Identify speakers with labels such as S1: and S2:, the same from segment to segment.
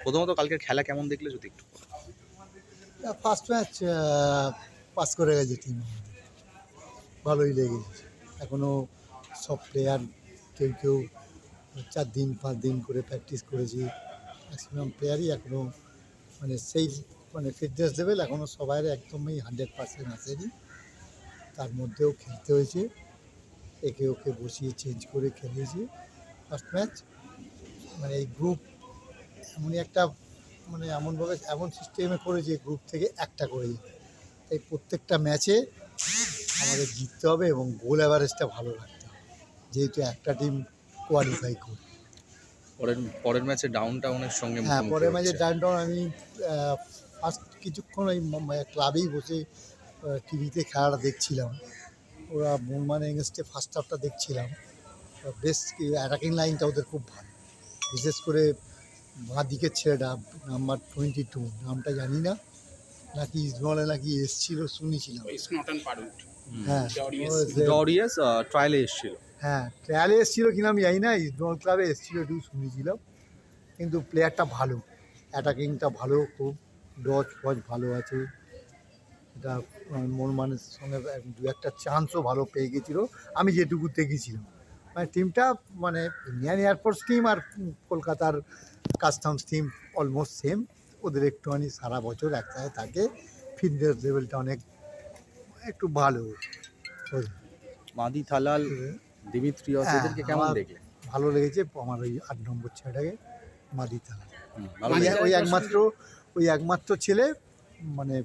S1: প্রথমত কালকের খেলা কেমন দেখলে যদি একটু
S2: ফার্স্ট ম্যাচ পাস করে গেছে টিম ভালোই লেগেছে। এখনও সব প্লেয়ার কেউ কেউ চার দিন, পাঁচ দিন করে প্র্যাকটিস করেছি। ম্যাক্সিমাম প্লেয়ারই এখনও মানে সেই মানে ফিটনেস লেভেল এখনও সবাই একদমই হান্ড্রেড পার্সেন্ট আসেনি। তার মধ্যেও খেলতে হয়েছে। একে ওকে বসিয়ে চেঞ্জ করে খেলেছি। ফার্স্ট ম্যাচ মানে এই গ্রুপ এমনই একটা মানে এমনভাবে এমন সিস্টেমে করেছে গ্রুপ থেকে একটা করে। যেতে তাই প্রত্যেকটা ম্যাচে আমাদের জিততে হবে এবং গোল অ্যাভারেজটা ভালো রাখতে হবে। যেহেতু একটা টিম কোয়ালিফাই করে।
S1: পরের পরের ম্যাচে ডাউন টাউনের সঙ্গে
S2: হ্যাঁ পরের ম্যাচে। ডাউন টাউন আমি ফার্স্ট কিছুক্ষণ ওই ক্লাবেই বসে টিভিতে খেলাটা দেখছিলাম। ওরা মোহনমান এগেনস্টে ফার্স্ট হাফটা দেখছিলাম। বেশ অ্যাটাকিং লাইনটা ওদের খুব ভালো। বিশেষ করে বাঁ দিকের ছেলেটা নাম্বার টোয়েন্টি টু নামটা জানি না। নাকি ইসবলে নাকি এসছিল শুনেছিলাম। হ্যাঁ
S1: ডরিয়াস ট্রায়ালে এসেছিল।
S2: হ্যাঁ ট্রায়ালে এসেছিল কিনা আমি জানি না ইস্টবেঙ্গল ক্লাবে এসেছিল একটু শুনেছিলাম। কিন্তু প্লেয়ারটা ভালো অ্যাটাকিংটা ভালো খুব ডচ ফচ ভালো আছে। এটা মনমানের সঙ্গে এক- দু একটা চান্সও ভালো পেয়ে গেছিল। আমি যেটুকু দেখেছিলাম। মানে টিমটা মানে ইন্ডিয়ান এয়ারফোর্স টিম আর কলকাতার কাস্টমস টিম অলমোস্ট সেম ওদের একটুখানি সারা বছর একসাথে থাকে। ফিটনেস লেভেলটা অনেক একটু ভালো।
S1: মাদি থালাল দিমিত্রিয়স
S2: হ্যাঁ,
S1: এদেরকে কেমন
S2: আমার-
S1: দেখলে
S2: ভালো লেগেছে। আমার ওই আট নম্বর ছেলেটাকে মাদিতালা
S1: হুম,
S2: ওই একমাত্র ওই একমাত্র ছেলে মানে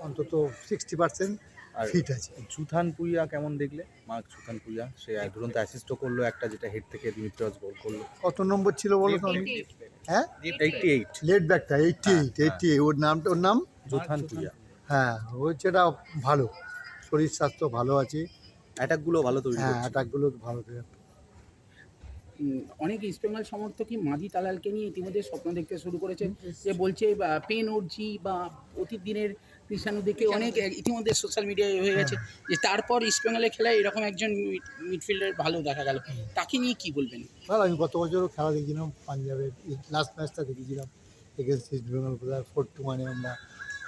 S2: অন্তত সিক্সটি পার্সেন্ট
S1: আর
S2: ফিট আছে।
S1: জুথান পুইয়া কেমন দেখলে? মার্ক জুথান পুইয়া সে এক দুরন্ত অ্যাসিস্টও করল একটা যেটা হেড থেকে দিমিত্রিয়স গোল করল।
S2: কত নম্বর ছিল বলো তো হ্যাঁ?
S1: এইটটি এইট
S2: লেট ব্যাকটা এইটটি এইট এইটটি ওর নামটা ওর নাম?
S1: জুথান পুইয়া
S2: হ্যাঁ ওই ছেলেটা ভালো। শরীর স্বাস্থ্য ভালো আছে।
S1: অ্যাটাকগুলো ভালো তৈরি
S2: হ্যাঁ অ্যাটাকগুলো ভালো
S3: অনেক ইস্টবেঙ্গল সমর্থকই মাদি তালালকে নিয়ে ইতিমধ্যে স্বপ্ন দেখতে শুরু করেছেন যে বলছে বা, পেন ওরজি বা অতীত দিনের কৃষাণু দেখে অনেক ইতিমধ্যে সোশ্যাল মিডিয়ায় হয়ে গেছে। যে তারপর ইস্টবেঙ্গলে খেলায় এরকম একজন মিডফিল্ডার ভালো দেখা গেল। তাকে নিয়ে কি বলবেন?
S2: ভালো আমি গত বছরও খেলা দেখেছিলাম পাঞ্জাবের। লাস্ট ম্যাচটা দেখেছিলাম এগেন্সট ইস্ট বেঙ্গল বোধহয় ফোর টু মানে আমরা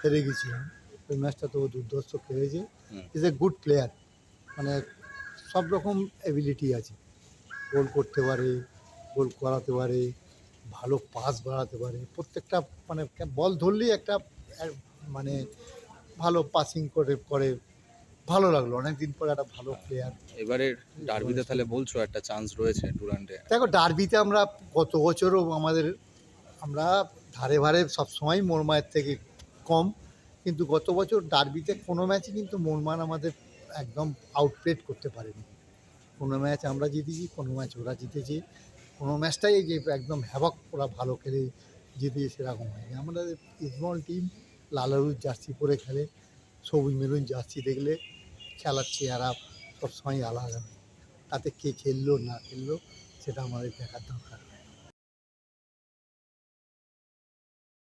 S2: হেরে গেছিলাম। ওই ম্যাচটা তো দুর্ধর্ষ খেলেছে। ইজ এ গুড প্লেয়ার মানে সব রকম অ্যাবিলিটি আছে। গোল করতে পারে গোল করাতে পারে ভালো পাস বাড়াতে পারে। প্রত্যেকটা মানে বল ধরলেই একটা এক মানে ভালো পাসিং করে করে ভালো লাগল। অনেক দিন পরে একটা ভালো প্লেয়ার
S1: এবারের ডার্বিতে তাহলে বলছো একটা চান্স রয়েছে ডুরান্ডে
S2: দেখো ডার্বিতে আমরা গত বছরও আমাদের আমরা ধারে ভারে সবসময় মোরমায়ের থেকে কম। কিন্তু গত বছর ডার্বিতে কোনো ম্যাচে কিন্তু মোরমান আমাদের একদম আউটপ্লেট করতে পারেনি। কোনো ম্যাচ আমরা জিতেছি কোনো ম্যাচ ওরা জিতেছে। কোনো ম্যাচটাই যে একদম হ্যাবক ওরা ভালো খেলে জিতেছে সেরকম হয়নি। আমাদের ইসবল টিম লালারুর জার্সি পরে খেলে, সবুজ মেরুন জার্সি দেখলে খেলার চেহারা সবসময় আলাদা। তাতে কে খেললো, না খেললো, সেটা আমাদের দেখার দরকার।